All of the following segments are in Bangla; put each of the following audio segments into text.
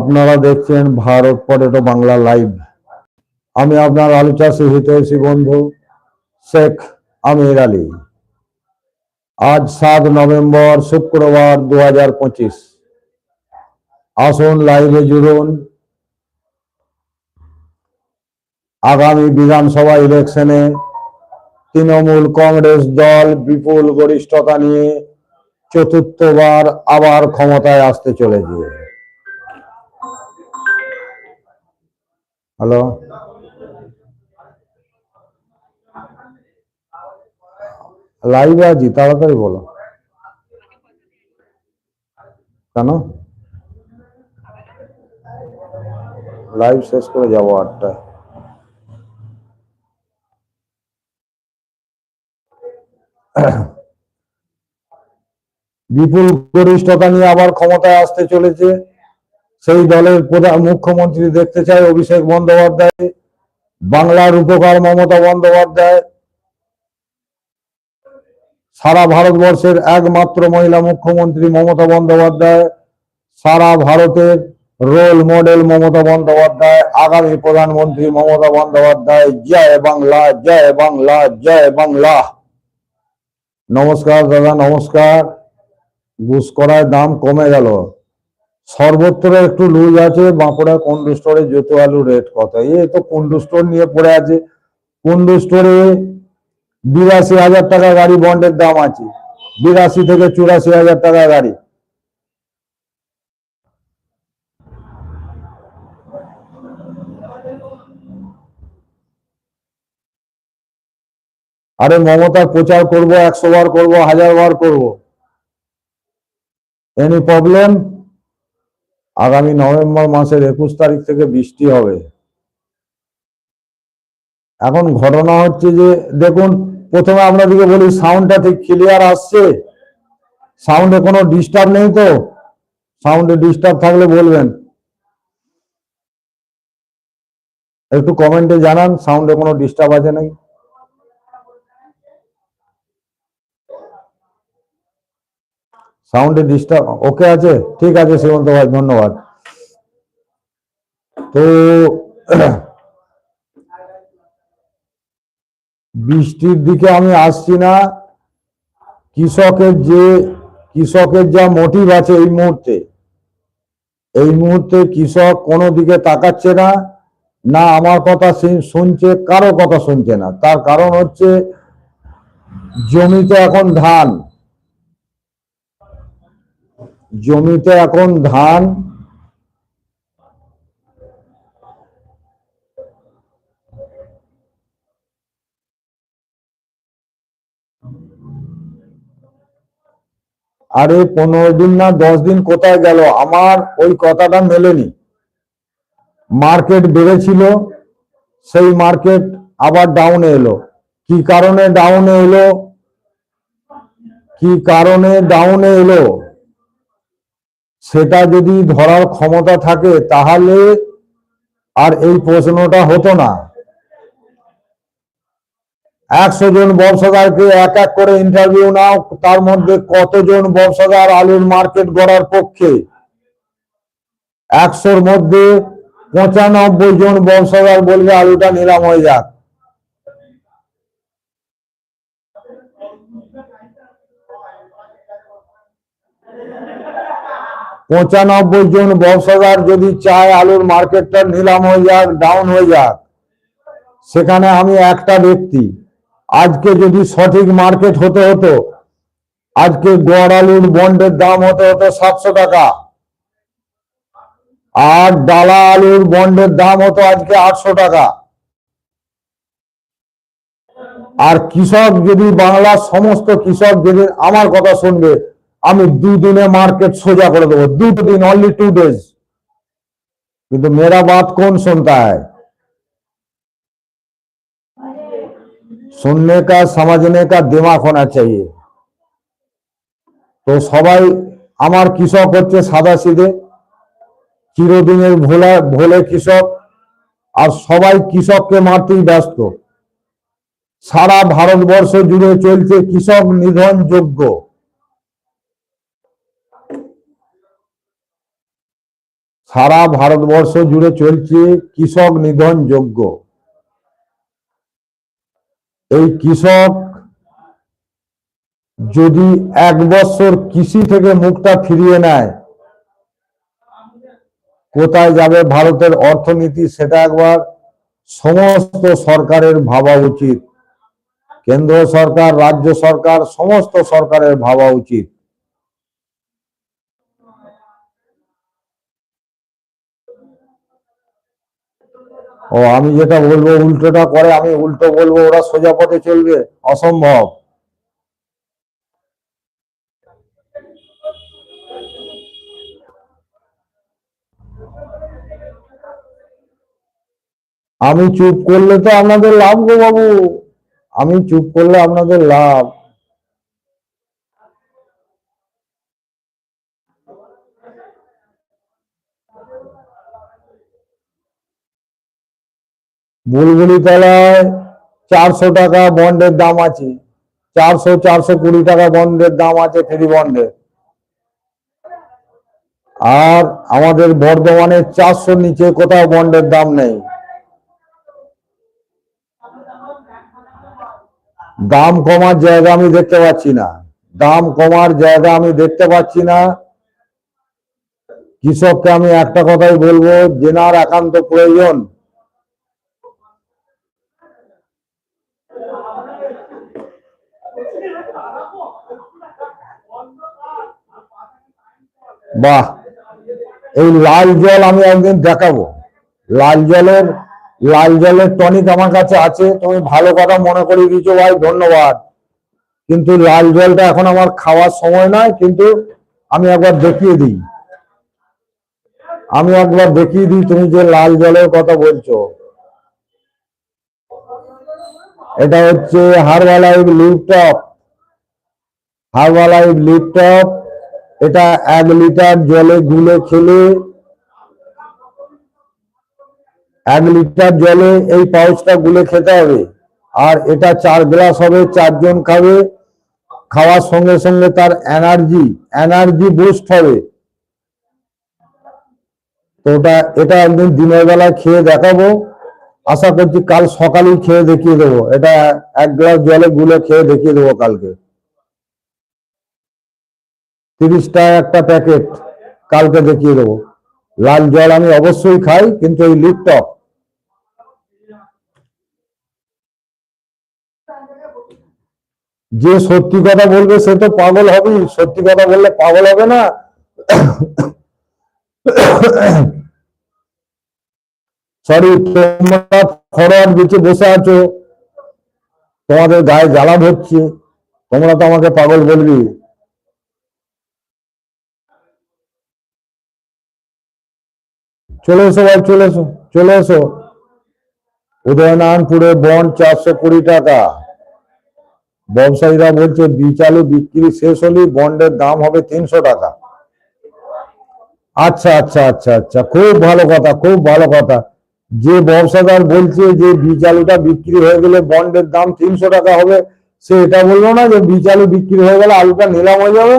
আপনারা দেখছেন ভারত পটেটো বাংলা লাইভ। আমি আপনার আলু চাষি হিতৈষী বন্ধু শেখ আমির আলী। আজ সাত নভেম্বর শুক্রবার দু হাজার পঁচিশ। আসুন লাইভে জুড়ুন। আগামী বিধানসভা ইলেকশনে তৃণমূল কংগ্রেস দল বিপুল গরিষ্ঠতা নিয়ে চতুর্থবার আবার ক্ষমতায় আসতে চলেছে। হ্যালো লাইভে আছি, তাড়াতাড়ি বলো। কেন? লাইভ শেষ করে যাব আটটায়। বিপুল গরিষ্ঠতা নিয়ে আবার ক্ষমতায় আসতে চলেছে। সেই দলের প্রধান মুখ্যমন্ত্রী দেখতে চায় অভিষেক বন্দ্যোপাধ্যায়, বাংলার উপকার মমতা বন্দ্যোপাধ্যায়। সারা ভারতবর্ষের একমাত্র মহিলা মুখ্যমন্ত্রী মমতা বন্দ্যোপাধ্যায়, সারা ভারতের রোল মডেল মমতা বন্দ্যোপাধ্যায়, আগামী প্রধানমন্ত্রী মমতা বন্দ্যোপাধ্যায়। জয় বাংলা জয় বাংলা জয় বাংলা। নমস্কার দাদা, নমস্কার। ঘুষ করার দাম কমে গেল। সর্বত্র একটু লুজ আছে, বাঁকুড়া কুন্ডু স্টোরে জুতো আলু রেট কত? এই তো কুন্ডু স্টোর নিয়ে পড়ে আছে। কুন্ডু স্টোরে বিরাশি হাজার টাকা গাড়ি বন্ডের দাম আছে। বিরাশি থেকে চুরাশি হাজার টাকা গাড়ি। আরে মমতার প্রচার করব, একশো বার করব, হাজার বার করব। এনি প্রবলেম আগামী নভেম্বর মাসের একুশ তারিখ থেকে বৃষ্টি হবে। এখন ঘটনা হচ্ছে যে, দেখুন, প্রথমে আপনাদেরকে বলি সাউন্ডটা ঠিক ক্লিয়ার আসছে। সাউন্ডে কোনো ডিস্টার্ব নেই তো? সাউন্ডে ডিস্টার্ব থাকলে বলবেন। একটু কমেন্টে জানান সাউন্ডে কোনো ডিস্টার্ব আছে নাকি? সাউন্ডে ডিস্টার্ব ওকে আছে? ঠিক আছে, শ্রীমন্ত ভাই, ধন্যবাদ। তো, বৃষ্টির দিকে আমি আসছি না। কৃষকের যে, কৃষকের যা মোটিভ আছে এই মুহূর্তে এই মুহূর্তে কৃষক কোনো দিকে তাকাচ্ছে না না আমার কথা শুন- শুনছে, কারও কথা শুনছে না। তার কারণ হচ্ছে, জমিতে এখন ধান। জমিতে এখন ধান আরে পনেরো দিন না দশ দিন কোথায় গেল? আমার ওই কথাটা মেলেনি। মার্কেট বেড়েছিল, সেই মার্কেট আবার ডাউনে এলো। কি কারণে ডাউনে এলো? কি কারণে ডাউনে এলো? সেটা যদি ধরার ক্ষমতা থাকে, তাহলে আর এই প্রশ্নটা হতো না। একশো জন ব্যবসাদারকে এক এক করে ইন্টারভিউ নাও, তার মধ্যে কতজন ব্যবসাদার আলুর মার্কেট গড়ার পক্ষে? একশোর মধ্যে পঁচানব্বই জন ব্যবসাদার বলবে আলুটা নিলাম হয়ে যাক। পঁচানব্বই জন ব্যবসাদার যদি চায় আলুর মার্কেটটা নিলাম হয়ে যাক ডাউন হয়ে যাক। সেখানে আমি একটা ব্যক্তি, আজকে যদি সঠিক মার্কেট হতে হতো, আজকে গড় আলুর বন্ডের দাম হতে হতো সাতশো টাকা। আর ডালা আলুর বন্ডের দাম হতো আজকে আটশো টাকা। আর কৃষক যদি, বাংলার সমস্ত কৃষক যদি আমার কথা শুনবে আমি দুদিনে মার্কেট সোজা করে দেবো দুটো দিন অনলি टू डेज কিন্তু मेरा बात कौन सुनता है सुनने का समझने का दिमाग होना चाहिए তো সবাই আমার কৃষক হচ্ছে সাদা সিধে চিরদিনের ভোলা ভোলে কৃষক আর সবাই কৃষককে মারতেই ব্যস্ত সারা ভারতবর্ষ জুড়ে চলছে কৃষক নিধন যোগ্য সারা ভারতবর্ষ জুড়ে চলছে কৃষক নিধন যজ্ঞ। এই কৃষক যদি এক বছর কৃষি থেকে মুখটা ফিরিয়ে নেয়, কোথায় যাবে ভারতের অর্থনীতি সেটা একবার সমস্ত সরকারের ভাবা উচিত। কেন্দ্র সরকার, রাজ্য সরকার, সমস্ত সরকারের ভাবা উচিত। ও, আমি যেটা বলব, উল্টোটা করে আমি উল্টো বলব, ওরা সোজা পথে চলবে। অসম্ভব। আমি চুপ করলে তো আপনাদের লাভ গো বাবু। আমি চুপ করলে আপনাদের লাভ। বুলবুলি তলায় চারশো টাকা বন্ডের দাম আছে। চারশো চারশো কুড়ি টাকা বন্ডের দাম আছে ফ্রি বন্ডের আর আমাদের বর্ধমানে চারশোর নিচে কোথাও বন্ডের দাম নেই। দাম কমার জায়গা আমি দেখতে পাচ্ছি না। দাম কমার জায়গা আমি দেখতে পাচ্ছি না। কৃষককে আমি একটা কথাই বলব, জেনার একান্ত প্রয়োজন। বাহ, এই লাল জল আমি একদিন দেখাবো। লাল জলের লাল জলের টনিক আমার কাছে আছে, তুমি ভালো কথা মনে করি দিচ্ছ ভাই, ধন্যবাদ। কিন্তু লাল জলটা এখন আমার খাওয়ার সময় নয়, কিন্তু আমি একবার দেখিয়ে দিই। আমি একবার দেখিয়ে দিই তুমি যে লাল জলের কথা বলছো। এটা হচ্ছে হারবালাইভ লিপটপ হারবালাইভ লিপটপ এটা এক লিটার জলে গুলে খেলে, এক লিটার জলে এই পাউচটা গুলে খেতে হবে। আর এটা চার গ্লাস হবে, চারজন খাবে। খাওয়ার সঙ্গে সঙ্গে তার এনার্জি এনার্জি বুস্ট হবে। তো ওটা, এটা একদিন দিনের বেলা খেয়ে দেখাবো। আশা করছি কাল সকালেই খেয়ে দেখিয়ে দেবো। এটা এক গ্লাস জলে গুলে খেয়ে দেখিয়ে দেবো কালকে। তিরিশ টাকা একটা প্যাকেট, কালকে দেখিয়ে দেবো। লাল জল আমি অবশ্যই খাই, কিন্তু এই লিপটপ যে সত্যি কথা বলবে সে তো পাগল হবেই। সত্যি কথা বললে পাগল হবে না। সরি তোমরা ফরওয়ার্ড বিচে বসে আছো। তোমাদের গায়ে জ্বালা ধরছে। তোমরা তো আমাকে পাগল বলবি চলে এসো ভাই, চলে এসো চলে এসো। উদয়নারায়ণপুরে বন্ড চারশো কুড়ি টাকা। ব্যবসায়ীরা বলছে বীজ আলু বিক্রি শেষ হলেই বন্ডের দাম হবে তিনশো টাকা। আচ্ছা আচ্ছা আচ্ছা আচ্ছা খুব ভালো কথা, খুব ভালো কথা। যে ব্যবসাদার বলছে যে বীজ আলুটা বিক্রি হয়ে গেলে বন্ডের দাম তিনশো টাকা হবে, সে এটা বলল না যে বীজ আলু বিক্রি হয়ে গেলে আলুটা নিলাম হয়ে যাবে?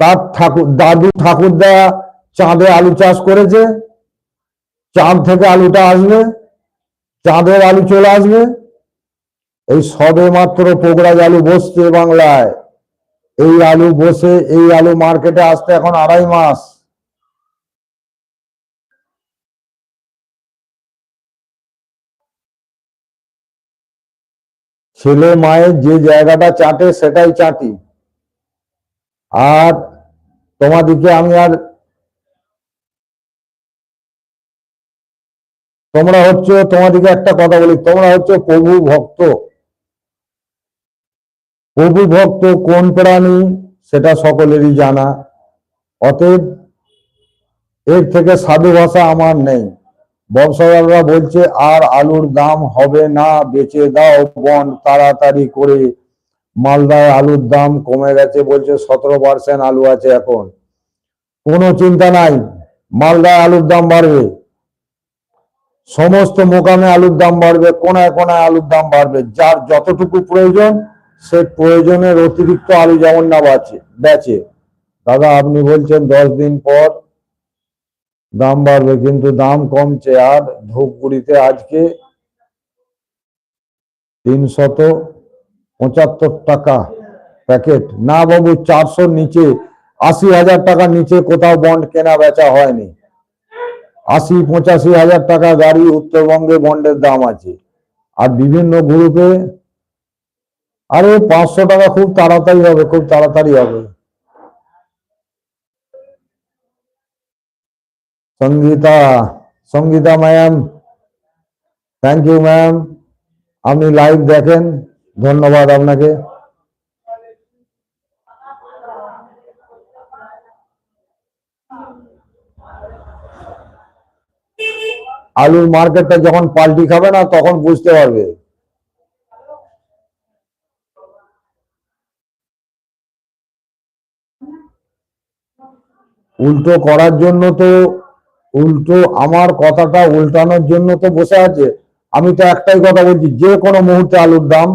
তার ঠাকুর, দাদু ঠাকুরদা চাঁদে আলু চাষ করেছে, চাঁদ থেকে আলুটা আসবে, চাঁদের আলু চলে আসবে। এই সবে মাত্র পোগরাজ আলু বসছে বাংলায়। এই আলু বসে, এই আলু মার্কেটে আসতে এখন আড়াই মাস। ছেলে মায়ের যে জায়গাটা চাটে, সেটাই চাটি। আর তোমাদিকে আমি আর তোমরা হচ্ছে তোমাদিকে একটা কথা বলি, তোমরা হচ্ছে প্রভু ভক্ত। প্রভু ভক্ত কোন প্রাণী, সেটা সকলেরই জানা। অতএব এর থেকে সাধু ভাষা আমার নেই। ব্যবসাদাররা বলছে, আর আলুর দাম হবে না, বেচে দাও বন তাড়াতাড়ি করে। মালদায় আলুর দাম কমে গেছে বলছে, সতেরো পার্সেন্ট আলু আছে এখন। কোনো চিন্তা নাই, মালদায় আলুর দাম বাড়বে। সমস্ত মোকামে আলুর দাম বাড়বে, কোনায় কোনায় আলুর দাম বাড়বে, যার যতটুকু প্রয়োজন, সে প্রয়োজনের অতিরিক্ত আলু যেমন না বাঁচে, বেচে। দাদা, আপনি বলছেন দশ দিন পর দাম বাড়বে, কিন্তু দাম কমছে। আর ধূপগুড়িতে আজকে তিনশত পঁচাত্তর টাকা প্যাকেট। না বাবু, চারশোর নিচে, আশি হাজার টাকার নিচে কোথাও বন্ড কেনা বেচা হয়নি। আশি পঁচাশি হাজার টাকা গাড়ি উত্তরবঙ্গে বন্ডের দাম আছে। আর বিভিন্ন গ্রুপে আরে পাঁচশো টাকা খুব তাড়াতাড়ি হবে, খুব তাড়াতাড়ি হবে। Sangeeta Sangeeta ma'am thank you ma'am. আপনি লাইভ দেখেন, ধন্যবাদ আপনাকে। আলুর মার্কেটটা যখন পাল্টি খাবে না, তখন বুঝতে পারবে। উল্টো করার জন্য তো, উল্টো আমার কথাটা উল্টানোর জন্য তো বসে আছে। আমি তো একটাই কথা বলছি, যে কোনো মুহূর্তে আলুর দাম,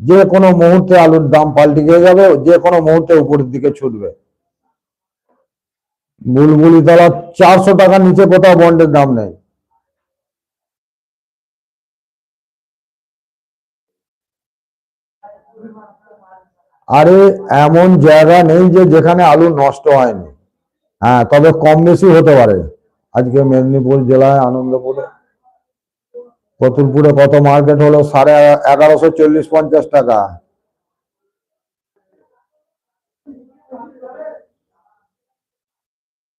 যে কোনো মুহূর্তে আলুর দাম পাল্টি গিয়ে যাবে, যে কোনো মুহূর্তে উপরের দিকে ছুটবে। বুলবুলি তলা চারশো টাকার নিচে কোথাও বন্ডের দাম নেই। আরে এমন জায়গা নেই যে যেখানে আলু নষ্ট হয়নি। হ্যাঁ তবে কম বেশি হতে পারে। আজকে মেদিনীপুর জেলায়, আনন্দপুরে, কতুলপুরে কত মার্কেট হলো? সাড়ে এগারোশো চল্লিশ পঞ্চাশ টাকা।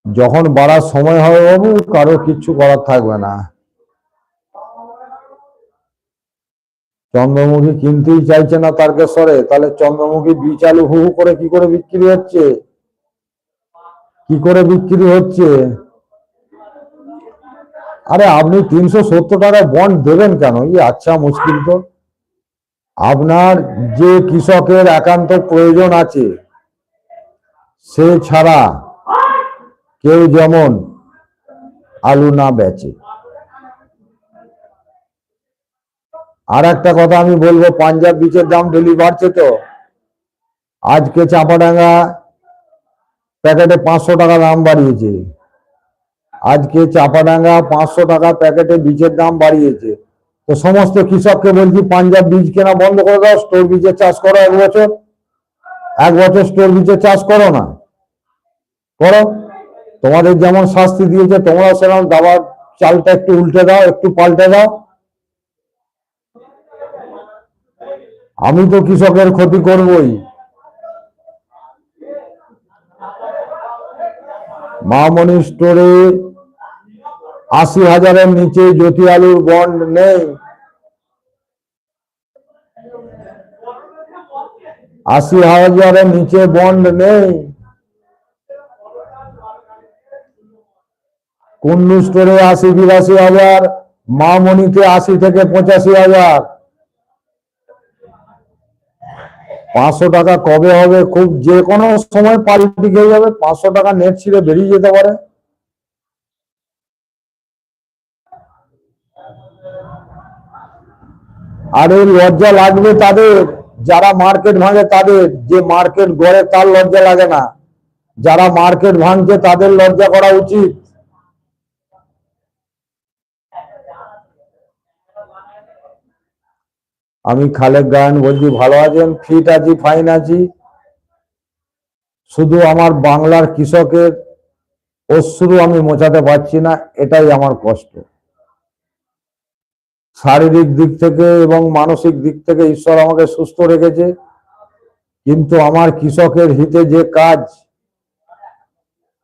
যখন বাড়ার সময় হবে বাবু, কারও কিচ্ছু করার থাকবে না। চন্দ্রমুখী কিনতেই চাইছে না তারকেশ্বরে, তাহলে চন্দ্রমুখী বীজ আলু হু করে কি করে বিক্রি হচ্ছে? কি করে বিক্রি হচ্ছে? আরে আপনি তিনশো সত্তর টাকায় বন্ড দেবেন কেন? এই আচ্ছা মুশকিল তো। আপনার যে কৃষকের একান্ত প্রয়োজন আছে, সে ছাড়া কেউ যেমন আলু না বেচে। আর একটা কথা আমি বলব, পাঞ্জাব বীজের দাম ডেলি বাড়ছে তো। আজকে চাপাডাঙ্গা প্যাকেটে পাঁচশো টাকা দাম বাড়িয়েছে। আজকে চাপাডাঙ্গা পাঁচশো টাকা প্যাকেটে বীজের দাম বাড়িয়েছে। তো সমস্ত কৃষককে বলছি, পাঞ্জাব বীজ কেনা বন্ধ করে দাও স্টোর বীজের চাষ করো এক বছর। এক বছর স্টোর বীজের চাষ করো না। করো। তোমাদের যেমন শাস্তি দিয়েছে তোমরা সেরকম দাবার চালটা একটু উল্টে দাও, একটু পাল্টে দাও। আমি তো কৃষকের ক্ষতি করবই। মামনি স্টোরে আশি হাজারের নিচে জ্যোতি আলুর বন্ড নেই। আশি হাজারের নিচে বন্ড নেই। কুন্ডু স্টোরে আশি, বিরাশি হাজার মামনিতে আশি থেকে পঁচাশি হাজার। পাঁচশো টাকা কবে হবে? খুব যে কোনো সময় পাল্টি খেয়ে যাবে। পাঁচশো টাকা নেট ছিঁড়ে বেরিয়ে যেতে পারে। আরে লজ্জা লাগবে তাদের, যারা মার্কেট ভাঙে তাদের। যে মার্কেট গড়ে তার লজ্জা লাগে না। যারা মার্কেট ভাঙছে তাদের লজ্জা করা উচিত। আমি খালেক গায়ন বলছি, ভালো আছেন? ফিট আছি ফাইন আছি। শুধু আমার বাংলার কৃষকের অশ্রু আমি মোছাতে পারছি না, এটাই আমার কষ্ট। শারীরিক দিক থেকে এবং মানসিক দিক থেকে ঈশ্বর আমাকে সুস্থ রেখেছে। কিন্তু আমার কৃষকের হিতে যে কাজ,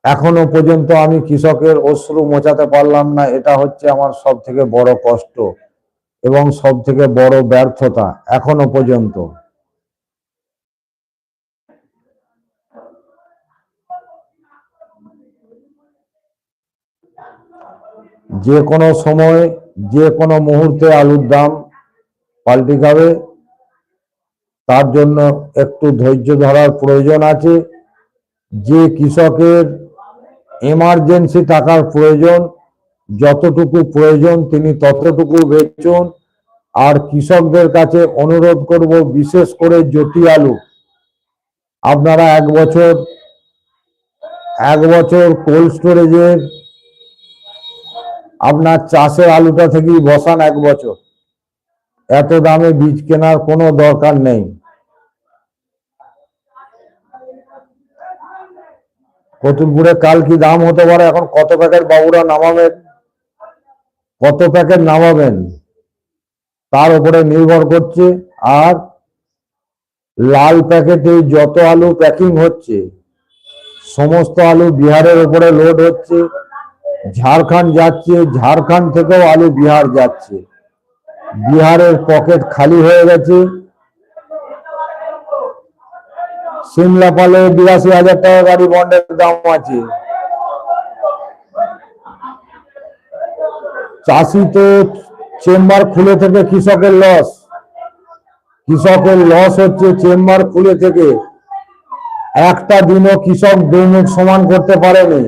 এখনও পর্যন্ত আমি কৃষকের অশ্রু মোছাতে পারলাম না, এটা হচ্ছে আমার সব থেকে বড় কষ্ট। এবং সব থেকে বড় ব্যর্থতা এখনও পর্যন্ত। যে কোনো সময়, যে কোনো মুহূর্তে আলুর দাম পাল্টে খাবে তার জন্য একটু ধৈর্য ধরার প্রয়োজন আছে। যে কৃষকের এমার্জেন্সি টাকার প্রয়োজন, যতটুকু প্রয়োজন তিনি ততটুকু বেচুন। আর কৃষকদের কাছে অনুরোধ করব বিশেষ করে জ্যোতি আলু। আপনারা এক বছর এক বছর কোল্ড স্টোরেজের আপনার চাষের আলুটা থেকেই বসান এক বছর। এত দামে বীজ কেনার কোনো দরকার নেই। কতুলপুরে কাল কি দাম হতে পারে? এখন কত প্যাকেট বাবুরা নামাবেন? কত প্যাকেট নামাবেন? তার উপরে নির্ভর করছে আর লাল প্যাকেটে যত আলু প্যাকিং হচ্ছে, সমস্ত আলু বিহারের উপরে লোড হচ্ছে, ঝাড়খণ্ড যাচ্ছে, ঝাড়খণ্ড থেকেও আলু বিহার যাচ্ছে। বিহারের পকেট খালি হয়ে গেছে। সিমলা পালে বিরাশি হাজার টাকা গাড়ি বন্ডের দাম আছে। চাষি তো চেম্বার খুলে থেকে কৃষকের লস কৃষকের লস হচ্ছে চেম্বার খুলে থেকে একটা দিনও কৃষক দৈনিক সমান করতে পারেনি।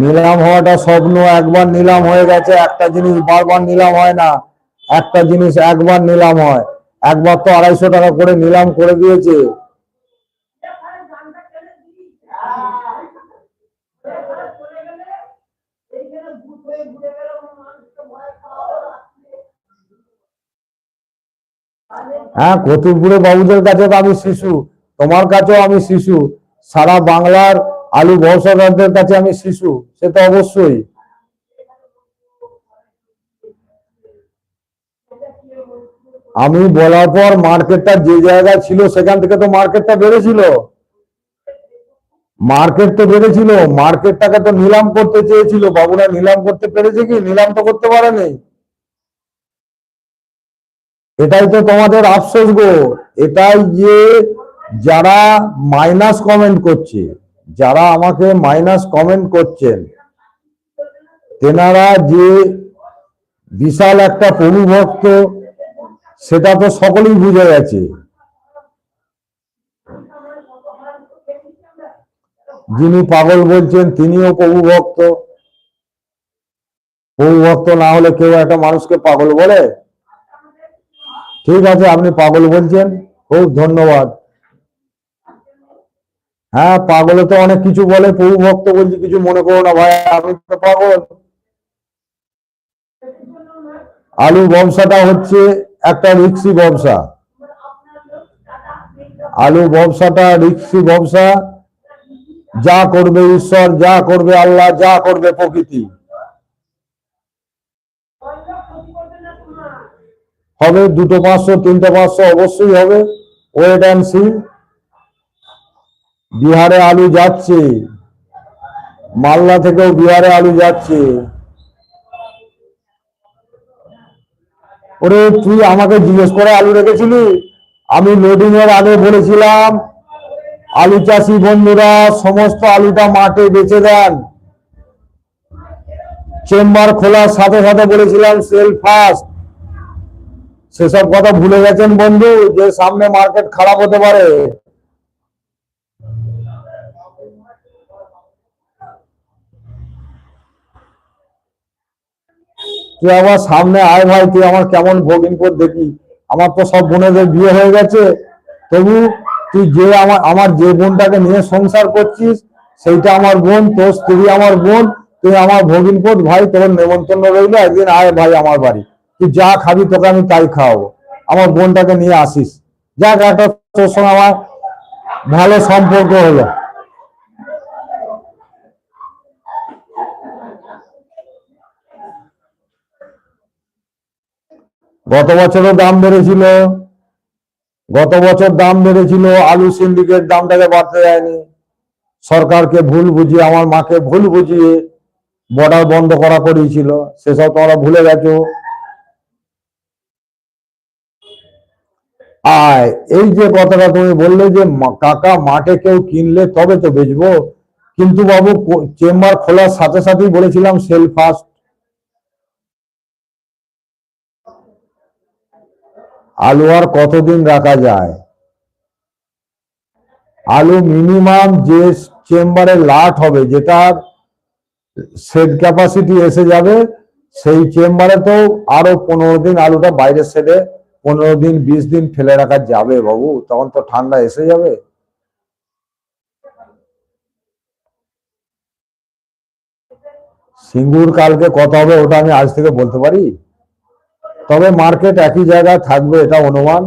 নিলাম হওয়াটা স্বপ্ন, একবার নিলাম হয়ে গেছে, একটা জিনিস বারবার নিলাম হয় না, একটা জিনিস একবার নিলাম হয়। একবার তো আড়াইশো টাকা করে নিলাম, করে দিয়েছে। হ্যাঁ কতুলপুরে বাবুদের কাছে তো আমি শিশু, তোমার কাছেও আমি শিশু। সারা বাংলার আলু ব্যবসাদারদের কাছে আমি শিশু, সে তো অবশ্যই। আমি বলার পর মার্কেটটা যে জায়গায় ছিল, সেখান থেকে তো মার্কেটটা বেড়েছিল। মার্কেট তো বেড়েছিল মার্কেটটাকে তো নিলাম করতে চেয়েছিল। বাবুরা নিলাম করতে পেরেছে কি? নিলাম তো করতে পারেনি। এটাই তো তোমাদের আফসোস গো। এটাই যে যারা মাইনাস কমেন্ট করছে, যারা আমাকে মাইনাস কমেন্ট করছেন, তেনারা যে বিশাল একটা প্রভুভক্ত সেটা তো সকলেই বুঝে গেছে। যিনি পাগল বলছেন, তিনিও প্রভুভক্ত প্রভুভক্ত না হলে কেউ একটা মানুষকে পাগল বলে? ঠিক আছে, আপনি পাগল বলছেন, খুব ধন্যবাদ। হ্যাঁ পাগলে তো অনেক কিছু বলে, প্রভু ভক্ত বলছি কিছু মনে করো না ভাই, আমি তো পাগল। আলু ব্যবসাটা হচ্ছে একটা রিক্সি ব্যবসা। আলু ব্যবসাটা রিক্সি ব্যবসা। যা করবে ঈশ্বর, যা করবে আল্লাহ, যা করবে প্রকৃতি। হবে দুটো পাঁচশো, তিনটে পাঁচশো, অবশ্যই হবে। ওয়েট অ্যান্ড সি বিহারে আলু যাচ্ছে। মালদা থেকেও বিহারে আলু যাচ্ছে। ওরে তুই আমাকে জিজ্ঞেস করে আলু রেখেছিলি? আমি লোডিং এর আগে বলেছিলাম, আলু চাষি বন্ধুরা, সমস্ত আলুটা মাঠে বেচে দেন। চেম্বার খোলার সাথে সাথে বলেছিলাম সেল ফার্স্ট সেসব কথা ভুলে গেছেন বন্ধু, যে সামনে মার্কেট খারাপ হতে পারে। তুই আমার সামনে আয় ভাই, তুই আমার কেমন ভগিনপুর দেখি আমার তো সব বোনেদের বিয়ে হয়ে গেছে। তবু তুই যে আমার আমার যে বোনটাকে নিয়ে সংসার করছিস, সেইটা আমার বোন, তোর স্ত্রী আমার বোন, তুই আমার ভগিনপুর ভাই, তোর নেমন্তন্ন রইল, একদিন আয় ভাই আমার বাড়ি। তুই যা খাবি তোকে আমি তাই খাওয়াবো। আমার বোনটাকে নিয়ে আসিস। যাক, একটা তোর সঙ্গে আমার ভালো সম্পর্ক হলো। গত বছরও দাম বেড়েছিল। গত বছর দাম বেড়েছিল, আলু সিন্ডিকেট দামটাকে বাড়তে দেয়নি। সরকারকে ভুল বুঝিয়ে, আমার মাকে ভুল বুঝিয়ে বর্ডার বন্ধ করা করিয়েছিল সেসব তোমরা ভুলে গেছো। আর এই যে কথাটা তুমি বললে যে কাকা মাঠে কেউ কিনলে তবে তো বেচবো, কিন্তু বাবু চেম্বার খোলার সাথে সাথেই বলেছিলাম, সেল ফাস্ট আলু আর কতদিন রাখা যায়? আলু মিনিমাম যে চেম্বারে লাট হবে যেটা সেট ক্যাপাসিটি এসে যাবে, সেই চেম্বারে তো আরও পনেরো দিন আলুটা বাইরে সেটে পনেরো দিন, বিশ দিন ফেলে রাখা যাবে বাবু, তখন তো ঠান্ডা এসে যাবে। সিঙ্গুর কালকে কত হবে, ওটা আমি আজ থেকে বলতে পারি? তবে মার্কেট একই জায়গায় থাকবে, এটা অনুমান।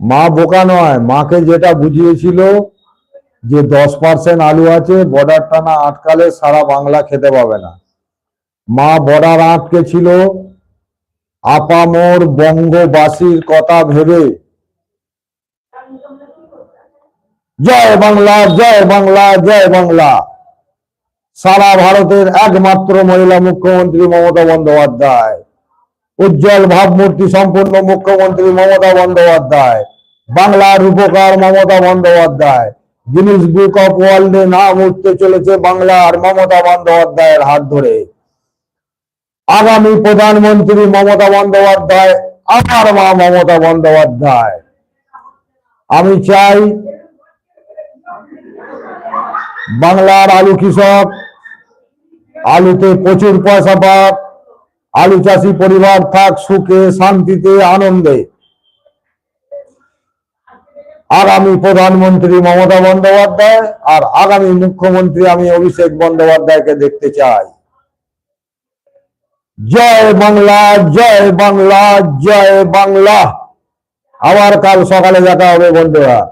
মা বোকা নয়, মাকে যেটা বুঝিয়েছিল যে দশ পার্সেন্ট আলু আছে বর্ডার টানা আটকালে সারা বাংলা খেতে পাবে না। মা বর্ডার আটকে ছিল, আপামোর বঙ্গবাসীর কথা ভেবে জয় বাংলা জয় বাংলা জয় বাংলা। সারা ভারতের একমাত্র মহিলা মুখ্যমন্ত্রী মমতা বন্দ্যোপাধ্যায়। উজ্জ্বল ভাবমূর্তি সম্পন্ন মুখ্যমন্ত্রী মমতা বন্দ্যোপাধ্যায়। বাংলার উপকার Mamata Bandyopadhyay. Guinness book of ওয়ার্ল্ডে নাম উঠতে চলেছে বাংলার মমতা বন্দ্যোপাধ্যায়ের হাত ধরে। আগামী প্রধানমন্ত্রী মমতা বন্দ্যোপাধ্যায়, আমার মা মমতা বন্দ্যোপাধ্যায়। আমি চাই বাংলার আলু কৃষক, আলুতে প্রচুর পয়সা পাক, আলু চাষি পরিবার থাক, সুখে, শান্তিতে, আনন্দে। আগামী প্রধানমন্ত্রী মমতা বন্দ্যোপাধ্যায় আর আগামী মুখ্যমন্ত্রী আমি অভিষেক বন্দ্যোপাধ্যায়কে দেখতে চাই। জয় বাংলা জয় বাংলা জয় বাংলা। আবার কাল সকালে দেখা হবে বন্ধুরা।